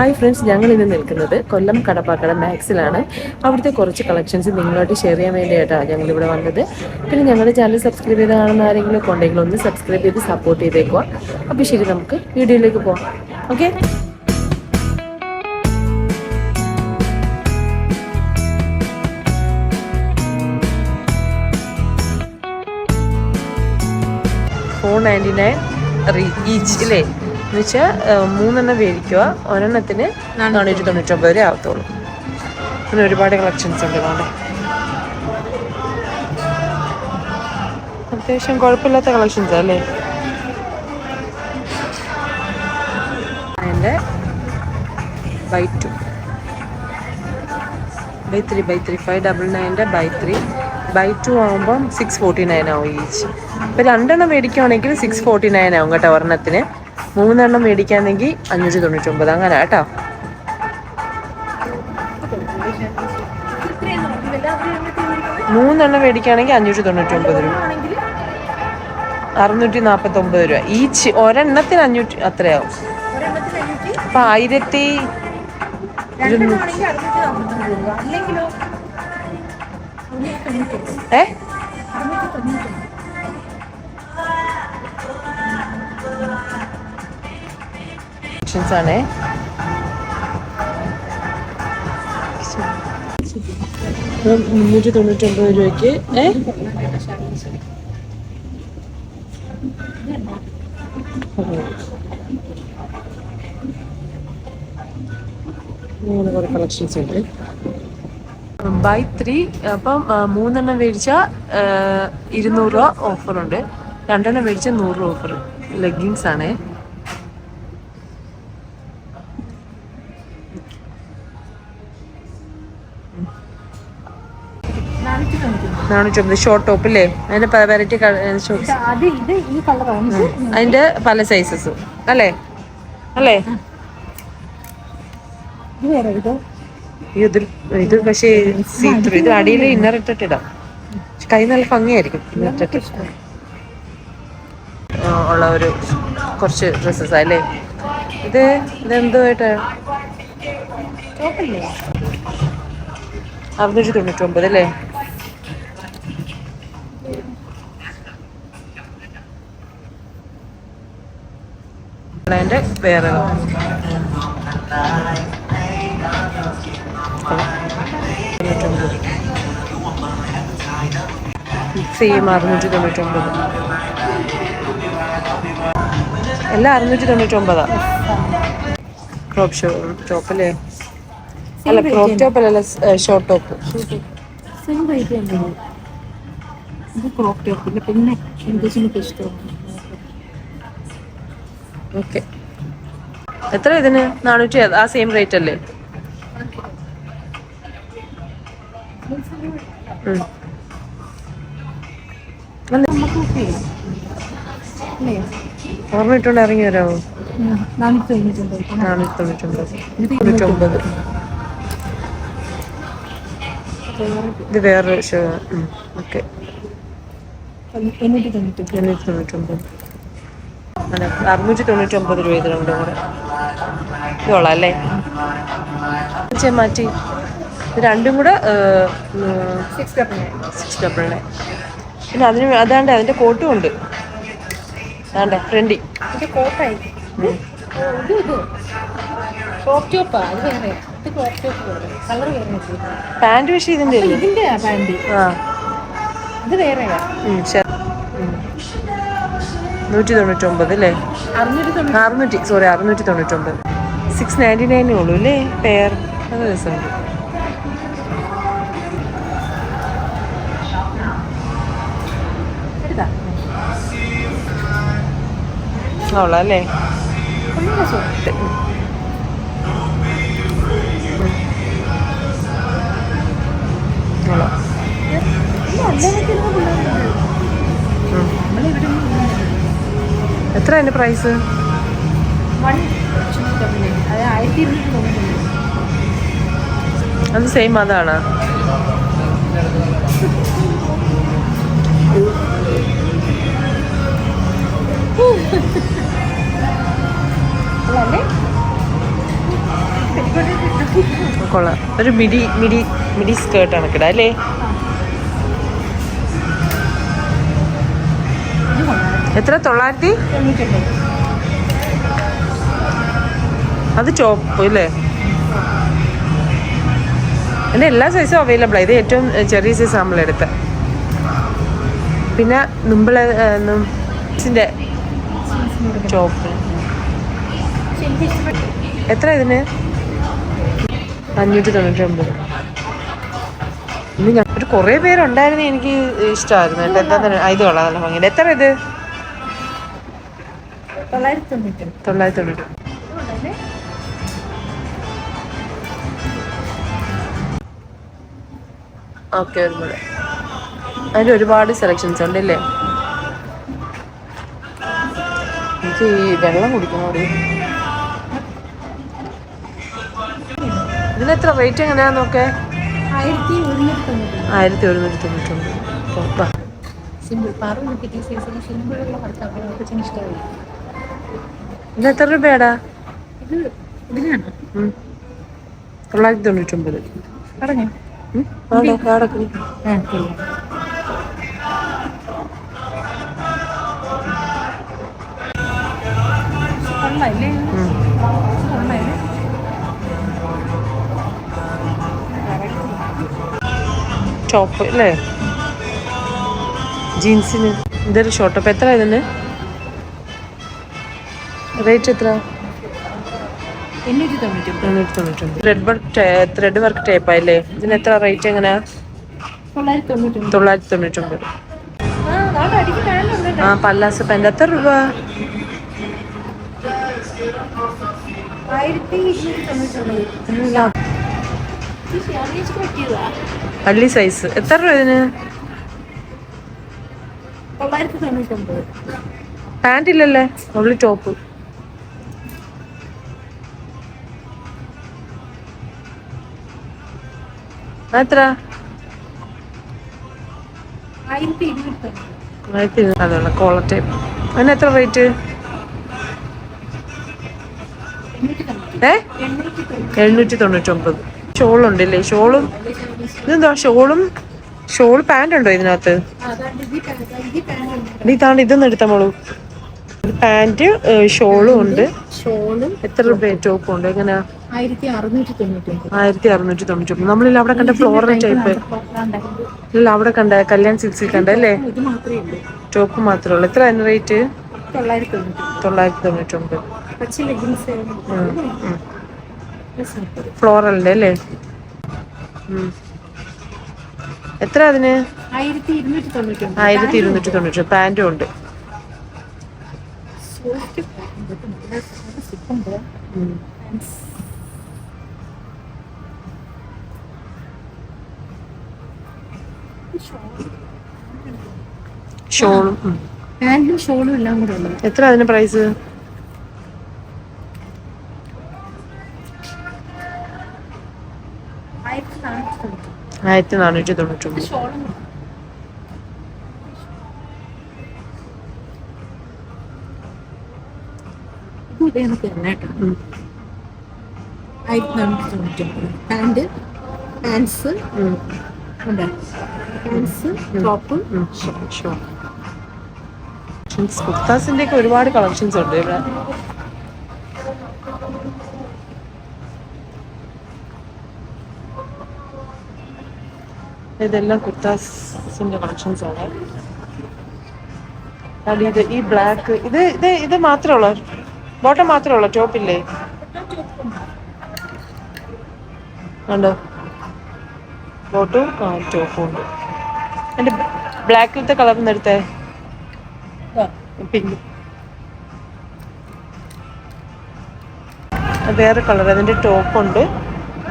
Hi friends ഞങ്ങൾ ഇന്ന് നിൽക്കുന്നത് കൊല്ലം കടപ്പാക്കട മാക്സിലാണ്. അവിടുത്തെ കുറച്ച് കളക്ഷൻസ് നിങ്ങളായിട്ട് ഷെയർ ചെയ്യാൻ വേണ്ടിയിട്ടാണ് ഞങ്ങൾ ഇവിടെ വന്നത്. പിന്നെ ഞങ്ങളുടെ ചാനൽ സബ്സ്ക്രൈബ് ചെയ്ത് കാണുന്ന ആരെങ്കിലും ഉണ്ടെങ്കിൽ ഒന്ന് സബ്സ്ക്രൈബ് ചെയ്ത് സപ്പോർട്ട് ചെയ്തേക്കുക. അപ്പോൾ ശരി നമുക്ക് വീഡിയോയിലേക്ക് പോകാം okay four ninety nine each ഇല്ലേ? എന്ന് വെച്ചാൽ മൂന്നെണ്ണം മേടിക്കുക ഒരെണ്ണത്തിന് നാനൂറ്റി തൊണ്ണൂറ്റൊമ്പത് രൂപ ആവത്തുള്ളൂ. പിന്നെ ഒരുപാട് കളക്ഷൻസ് ഉണ്ട് കാണെ അത്യാവശ്യം കുഴപ്പമില്ലാത്ത കളക്ഷൻസ് അല്ലേ? എന്റെ by two by three by three five double nine by three by two ആകുമ്പം സിക്സ് ഫോർട്ടി നയൻ ആവും ഈച്ച് ഇപ്പം രണ്ടെണ്ണം മേടിക്കുവാണെങ്കിൽ സിക്സ് ഫോർട്ടി നയൻ ആവും കേട്ടോ ഒരെണ്ണത്തിന്. മൂന്നെണ്ണം മേടിക്കാന്നെങ്കിൽ അഞ്ഞൂറ്റി തൊണ്ണൂറ്റൊമ്പത്. അങ്ങനെ കേട്ടോ. മൂന്നെണ്ണം മേടിക്കുകയാണെങ്കിൽ അഞ്ഞൂറ്റി തൊണ്ണൂറ്റൊമ്പത് രൂപ. അറുന്നൂറ്റി നാൽപ്പത്തൊമ്പത് രൂപ. ഈച്ച് ഒരെണ്ണത്തിന് അഞ്ഞൂറ്റി അത്രയാവും. അപ്പം ആയിരത്തി ഏ? ഓപ്ഷൻസ് ആണ്. മുന്നൂറ്റി തൊണ്ണൂറ്റൊമ്പത് രൂപയ്ക്ക് അങ്ങനെ കുറേ കളക്ഷൻസ് ഉണ്ട്. ബൈ ത്രീ അപ്പം മൂന്നെണ്ണം മേടിച്ചാൽ ഇരുന്നൂറ് രൂപ ഓഫറുണ്ട് രണ്ടെണ്ണം മേടിച്ചാൽ നൂറ് രൂപ ഓഫർ ലെഗിങ്സ് ആണേ. നാനൂറ്റൊമ്പത്. ഷോർട്ട് ടോപ്പ് അല്ലേ അതിന്റെ വെറൈറ്റി ഈ കളറാണ് അതിന്റെ പല സൈസസും അല്ലേ? അല്ലേ? ഇത് പക്ഷേ ഇത് അടിയിൽ ഇന്നർ ഇട്ടിട്ടിടാം കൈ നല്ല ഭംഗിയായിരിക്കും ഇട്ടിട്ട്. ഉള്ള ഒരു കുറച്ച് ഡ്രസ്സസ് അല്ലേ? ഇത് ഇതെന്തുമായിട്ടാ അറുന്നൂറ്റി അറുന്നൂറ്റി തൊണ്ണൂറ്റൊമ്പത് അല്ലേ? അതിന്റെ വേറെ സെയിം അറുന്നൂറ്റി തൊണ്ണൂറ്റൊമ്പത് എല്ലാം അറുന്നൂറ്റി തൊണ്ണൂറ്റൊമ്പതാ ക്രോപ്പ് ഷോ ടോപ്പ് അല്ലേ അല്ല ക്രോപ്പ് ടോപ്പ് അല്ല short top same rate crop ടോപ്പിന്റെ പിന്നെ എന്തെങ്കിലും ഇഷ്ടമാണ് ഓക്കെ എത്ര ഇതിന്? നാനൂറ്റി ആ സെയിം റേറ്റ് അല്ലേ? ഓർമ്മയിട്ടുണ്ട് ഓർമ്മ ഇട്ടുകൊണ്ട് ഇറങ്ങി വരാമോ നാനൂറ്റി ഇത് വേറൊരു ഓക്കെ എണ്ണൂറ്റി തൊണ്ണൂറ്റി എണ്ണൂറ്റി തൊണ്ണൂറ്റൊമ്പത്. അതെ അറുന്നൂറ്റി തൊണ്ണൂറ്റൊമ്പത് രൂപ ഇതിനുണ്ട് കൂടെ. ഇതോളാം അല്ലേ? മാറ്റി. ഇത് രണ്ടും കൂടെ six double nine six double nine പിന്നെ അതിന് അതാണ്ട് അതിന്റെ കോട്ടും ഉണ്ട്. അതാണ്ട് ഫ്രണ്ടി ഇത് കോട്ടായി പാന്റ് പക്ഷേ ഇതിന്റെ ഇതിന്റെ പാന്റ് ആ ഇത് വേറെയാ. നൂറ്റി തൊണ്ണൂറ്റൊമ്പത് അല്ലേ? അറുന്നൂറ്റി സോറി അറുന്നൂറ്റി തൊണ്ണൂറ്റൊമ്പത് സിക്സ് നയന്റി നയനേ ഉള്ളൂ അല്ലേ? പെയർ അത് രസമുണ്ട്. ഉള്ളല്ലേ ഉള്ള എത്ര അതിന്റെ പ്രൈസ് അത് സെയിം അതാണ്. കൊള്ളാം. ഒരു മിഡി മിഡി മിഡി സ്കേർട്ടാണ് കണക്കിട അല്ലേ? എത്ര? തൊള്ളായിരത്തി? അത് ചോപ്പ് അല്ലേ എന്റെ എല്ലാ സൈസും അവൈലബിൾ ഇത് ഏറ്റവും ചെറിയ സൈസ് നമ്മളെടുത്ത് പിന്നെ നുമ്പിളെ ന്റെ ചോപ്പ് എത്ര ഇതിന്? അഞ്ഞൂറ്റി തൊണ്ണൂറ്റി ഒമ്പത് ഇന്ന് ഞാൻ ഒരു കുറേ പേരുണ്ടായിരുന്നു എനിക്ക് ഇഷ്ടമായിരുന്നു കേട്ടോ എന്താ ഇത് കൊള്ളാം. നല്ല ഭംഗിയുണ്ട്. എത്ര ഇത്? തൊള്ളായിരത്തി തൊണ്ണൂറ്റി തൊള്ളായിരത്തി തൊണ്ണൂറ്റി ഓക്കെ അതിൽ ഒരുപാട് സെലക്ഷൻസ് ഉണ്ട് അല്ലേ എനിക്ക് ഈ വെള്ളം കുടിക്കണം അവിടെ. ഇതിനെത്ര റേറ്റ് എങ്ങനെയാ നോക്കേ? ആയിരത്തി ഒരുന്നൂറ്റി തൊണ്ണൂറ്റി ആയിരത്തി ഒരുന്നൂറ്റി. സിമ്പിൾ പാറു കിട്ടിയ സൈസിൽ സിമ്പിളുള്ള ഭർത്താവ് കൊച്ചിന് ഇഷ്ടമായി ഇത് എത്ര രൂപയാടാ? ഇത് ഇതിനാണ്. ഉം. തൊള്ളായിരത്തി തൊണ്ണൂറ്റൊമ്പത്. പറഞ്ഞോ. ടോപ്പ് അല്ലേ? ജീൻസിന് ഇതൊരു ഷോർട്ട് ടോപ്പ് എത്ര ഇതിന്? റേറ്റ് എത്ര ത്രെഡ് വർക്ക് ത്രെഡ് വർക്ക് ടേപ്പായില്ലേ ഇതിന് എത്ര റേറ്റ് എങ്ങനെയാ തൊള്ളായിരത്തി തൊണ്ണൂറ്റി തൊള്ളായിരത്തി തൊണ്ണൂറ്റൊമ്പത് ആ പല്ലാസ് പെന്റ് എത്ര രൂപ? പള്ളി സൈസ് എത്ര രൂപ ഇതിന്? പാന്റ് ഇല്ലല്ലേ? ഉള്ളി ടോപ്പ് എത്ര? ആയിരത്തി ടൈപ്പ് അതിന് എത്ര റേറ്റ് ഏ? എഴുന്നൂറ്റി തൊണ്ണൂറ്റൊമ്പത് ഷോളുണ്ടല്ലേ? ഷോളും? ഇതെന്താ ഷോളും? ഷോൾ പാന്റ് ഉണ്ടോ ഇതിനകത്ത് ഇതാണ് ഇതൊന്നും എടുത്തമോളൂ പാന്റ് ഷോളും ഉണ്ട്. ഷോളും. എത്ര രൂപ ടോപ്പും ഉണ്ട്? എങ്ങനെയാ? ആയിരത്തി അറുന്നൂറ്റി തൊണ്ണൂറ്റി ഒമ്പത് നമ്മളില്ല അവിടെ കണ്ട ഫ്ലോറൽ ടൈപ്പ് ഇല്ല അവിടെ കണ്ട കല്യാൺ സിൽസിൽ കണ്ട അല്ലേ ടോപ്പ് മാത്രമേ ഉള്ളൂ. എത്ര അതിന് റേറ്റ് തൊള്ളായിരത്തി തൊണ്ണൂറ്റി ഒമ്പത് ഫ്ലോറലിന്റെ അല്ലേ? എത്ര അതിന്? ആയിരത്തി ഇരുന്നൂറ്റി തൊണ്ണൂറ്റി പാന്റും ഉണ്ട്. സോഫ്റ്റ് ഷോളും. പാന്റും ഷോളും എല്ലാം കൂടെ ഉണ്ട്. എത്ര അതിന് പ്രൈസ് ആയിരത്തി നാനൂറ്റി തൊണ്ണൂറ്റി ഉം. ആയിരത്തി നാനൂറ്റി തൊണ്ണൂറ്റി ഒമ്പത് പാന്റ് പാൻസ്. ഉണ്ട് പാൻസ് ടോപ്പ് ഉം. കളക്ഷൻസ്. കുർത്താസിന്റെ ഒക്കെ ഒരുപാട് കളക്ഷൻസ് ഉണ്ട് ഇവിടെ. ഇതെല്ലാം കുർത്താസിന്റെ കളക്ഷൻസ് ആണ്. ഇത് ഈ ബ്ലാക്ക് ഇത് ഇത് ഇത് മാത്രമേ ഉള്ളൂ? ബോട്ടം മാത്രമേ ഉള്ളൂ? ടോപ്പില്ലേ ഉണ്ടോ ബോട്ടും ആ ടോപ്പും ഉണ്ട്. എന്റെ ബ്ലാക്കിലത്തെ കളർ എടുത്തേ. പിങ്ക്. വേറെ കളർ അതിന്റെ ടോപ്പ് ഉണ്ട്.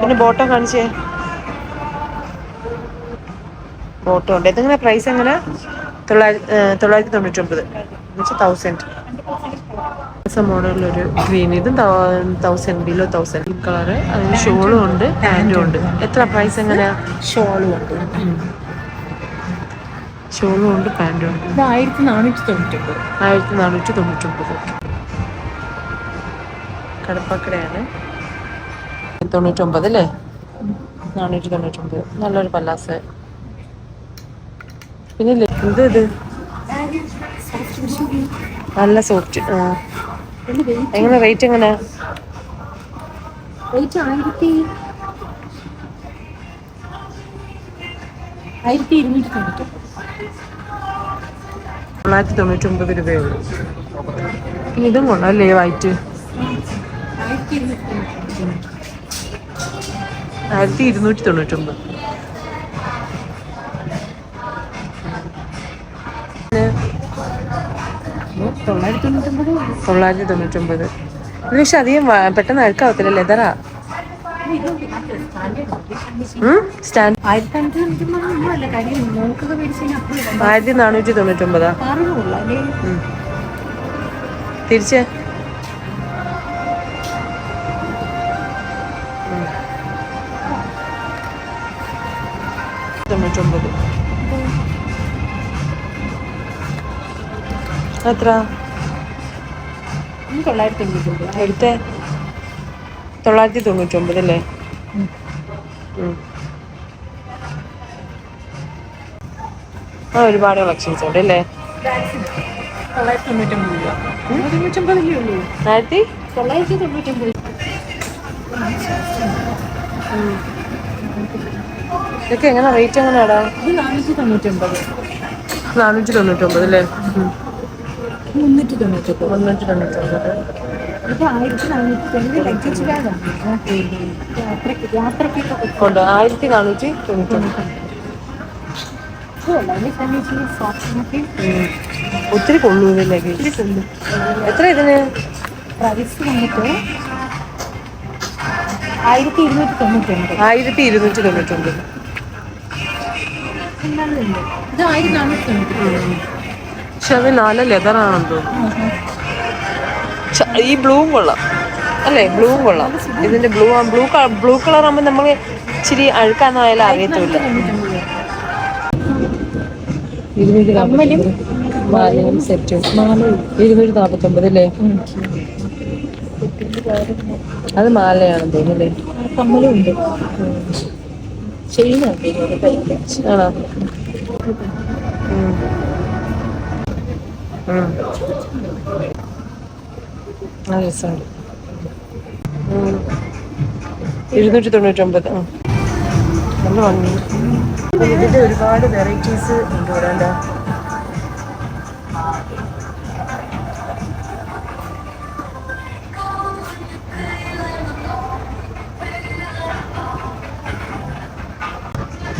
പിന്നെ ബോട്ടം കാണിച്ചേ. ബോട്ടം ഉണ്ട്. ഇതെങ്ങനെ പ്രൈസ് എങ്ങനെ? തൊള്ളായിരത്തി തൊണ്ണൂറ്റി ഒമ്പത് എന്നുവെച്ചാൽ തൗസൻഡ് മോഡലൊരു ഗ്രീൻ ഇത് തൗസൻഡ് ബിലോ തൗസൻഡ് കളറ് അതിന് ഷോളും ഉണ്ട് പാന്റും ഉണ്ട്. എത്ര പ്രൈസ് എങ്ങനെയാ? ഷോളും ഉണ്ട്. ഷോളും ഉണ്ട് പാന്റും ഉണ്ട്. ഇത് ആയിരത്തി നാനൂറ്റി തൊണ്ണൂറ്റി ഒമ്പത് ആയിരത്തി നാനൂറ്റി തൊണ്ണൂറ്റൊമ്പത്. കടപ്പക്കടയാണ്. തൊണ്ണൂറ്റൊമ്പത് അല്ലേ? നാനൂറ്റി തൊണ്ണൂറ്റൊമ്പത്. നല്ലൊരു പല്ലാസ്. പിന്നെ എന്ത് ഇത്? നല്ല സോഫ്റ്റ്. ആ. എങ്ങനെ റേറ്റ് എങ്ങനെ? റേറ്റ് ആയിരത്തി ആയിരത്തി ഇരുന്നൂറ്റി തൊണ്ണൂറ്റി തൊള്ളായിരത്തി തൊണ്ണൂറ്റൊമ്പത് രൂപയുള്ളൂ പിന്നെ ഇതും കൊള്ളാം അല്ലേ വൈറ്റ് ആയിരത്തി ഇരുന്നൂറ്റി തൊണ്ണൂറ്റി തൊണ്ണൂറ്റൊമ്പത് തൊള്ളായിരത്തി തൊണ്ണൂറ്റൊമ്പത് തൊള്ളായിരത്തി തൊണ്ണൂറ്റൊമ്പത് ഇത് പക്ഷെ അധികം പെട്ടെന്ന് അഴുക്കാവത്തില്ല ലെതറാ ആയിരത്തി നാനൂറ്റി തൊണ്ണൂറ്റൊമ്പതാ ഒമ്പതാ? തിരിച്ച്. തൊണ്ണൂറ്റൊമ്പത്. എത്ര? തൊള്ളായിരത്തി തൊണ്ണൂറ്റൊമ്പത് അല്ലേ. ആ ഒരുപാട് കളക്ഷൻസ് ഉണ്ട് അല്ലേ? ആയിരത്തി തൊള്ളായിരത്തി തൊണ്ണൂറ്റൊമ്പത് ഇതൊക്കെ എങ്ങനെ റേറ്റ് എങ്ങനെയാടാ? നാനൂറ്റി തൊണ്ണൂറ്റൊമ്പത് നാനൂറ്റി തൊണ്ണൂറ്റൊമ്പത് അല്ലേ? മുന്നൂറ്റി തൊണ്ണൂറ്റൊമ്പത് മുന്നൂറ്റി തൊണ്ണൂറ്റൊമ്പത് ആയിരത്തി നാനൂറ്റി ലഗേജ് ബാഗാണ്. ഉണ്ട്. ആയിരത്തി നാനൂറ്റി ഉം. ഒത്തിരി കൊള്ളൂ. ഇതിലേക്ക് എത്ര ഇതിന്? പ്രൈസ് വന്നിട്ട് ആയിരത്തി ഇരുന്നൂറ്റി തൊണ്ണൂറ്റൊമ്പത്. ആയിരത്തി ഇരുന്നൂറ്റി തൊണ്ണൂറ്റൊമ്പത്. എന്നാലുണ്ട് ഇത് ആയിരത്തി നാനൂറ്റി തൊണ്ണൂറ്റി പക്ഷെ അത് നല്ല ലെതറാണെന്ന് തോന്നുന്നു. ഈ ബ്ലൂ കൊള്ളാം. അല്ലേ ബ്ലൂ കൊള്ളാം. ഇതിന്റെ ബ്ലൂ ആ ബ്ലൂ കളർ ബ്ലൂ കളർ ആകുമ്പോൾ നമ്മൾ ഇച്ചിരി അഴുക്കാന്നായാലും അറിയത്തില്ല മാലയും സെറ്റും. ഇരുന്നൂറ്റി അല്ലേ? അത് മാലയാണ് തോന്നുന്നല്ലേ കമ്മലും ഉണ്ട്. ആണോ? രസമുണ്ട്. ഇരുന്നൂറ്റി തൊണ്ണൂറ്റൊമ്പത്. നല്ല ഭംഗി. ഇതിന്റെ ഒരുപാട് വെറൈറ്റീസ് ഉണ്ട് ഇവിടെ?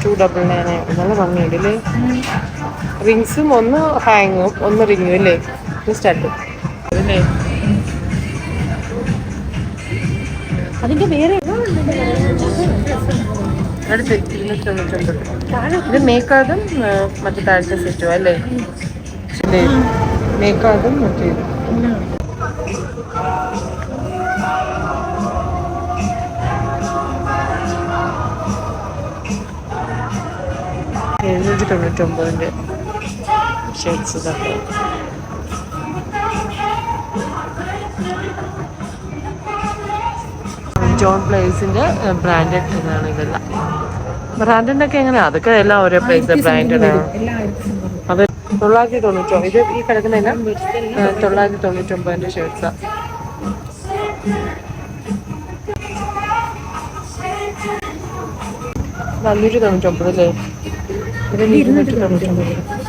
ടു ഡബിൾ നയൻ നല്ല ഭംഗിയുണ്ട് അല്ലേ റിങ്സും ഒന്ന് ഹാങ്ങും ഒന്ന് റിങ്ങും അല്ലേ സ്റ്റാർട്ട് അല്ലേ അതിന്റെ വേറെ അടുത്ത് ഇരുന്നൂറ്റി തൊണ്ണൂറ്റൊമ്പത് ഇത് മേക്കാതും മറ്റേ താഴത്തെ സെറ്റും അല്ലേ? മേക്കാതും മറ്റേ എഴുന്നൂറ്റി തൊണ്ണൂറ്റൊമ്പതിന്റെ ഷർട്ട്സ് ഇതൊക്കെ ജോൺ പ്ലേസിന്റെ ബ്രാൻഡഡ് ഇതാണ് ഇതെല്ലാം. ബ്രാൻഡഡ് ഒക്കെ എങ്ങനെയാ? അതൊക്കെ എല്ലാം ഓരോ പ്ലേസ് ബ്രാൻഡഡ് ആണ്. അത് തൊള്ളായിരത്തി തൊണ്ണൂറ്റൊമ്പത് ഇത് ഈ കിടക്കുന്ന തൊള്ളായിരത്തി തൊണ്ണൂറ്റൊമ്പതിന്റെ ഷർട്ട്സാ നാനൂറ്റി തൊണ്ണൂറ്റൊമ്പത് അല്ലേ? ഇത് ഇരുന്നൂറ്റി തൊണ്ണൂറ്റൊമ്പത് ഉം?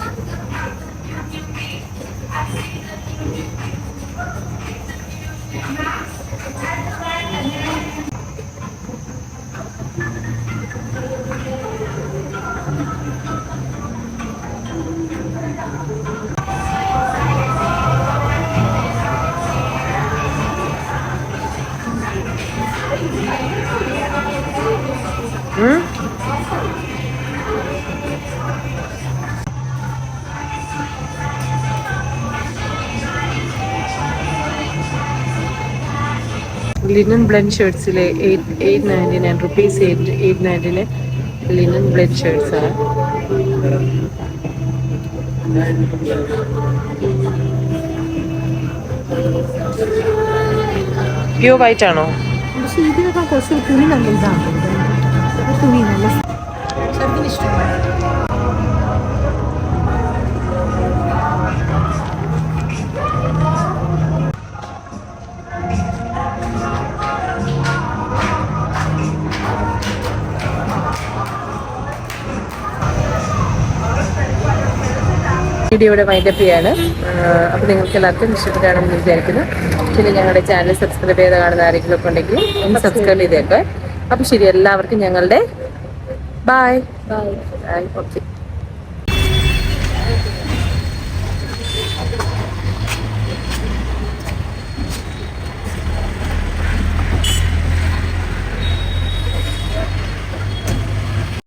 Linen blend ഷർട്ട്സിലെ eight eight ninety nine rupees eight eight nineteen linen blend ഷർട്ട്സാണ് ആണ്. പ്യൂർ വൈറ്റ് ആണോ? തുണി നല്ല തുണി നല്ല ഇഷ്ടമാണ്. വീഡിയോ ഇവിടെ വൈൻഡപ്പ് ചെയ്യാണ്. അപ്പോൾ നിങ്ങൾക്ക് എല്ലാവർക്കും ഇഷ്ടപ്പെട്ടാണെന്ന് വിചാരിക്കുന്നു. പിന്നെ ഞങ്ങളുടെ ചാനൽ സബ്സ്ക്രൈബ് ചെയ്ത് കാണുന്ന ആരെങ്കിലും ഒക്കെ ഉണ്ടെങ്കിൽ ഒന്ന് സബ്സ്ക്രൈബ് ചെയ്തേക്കാം. അപ്പോൾ ശരി എല്ലാവർക്കും ഞങ്ങളുടെ ബൈ. ബൈ. Bye okay.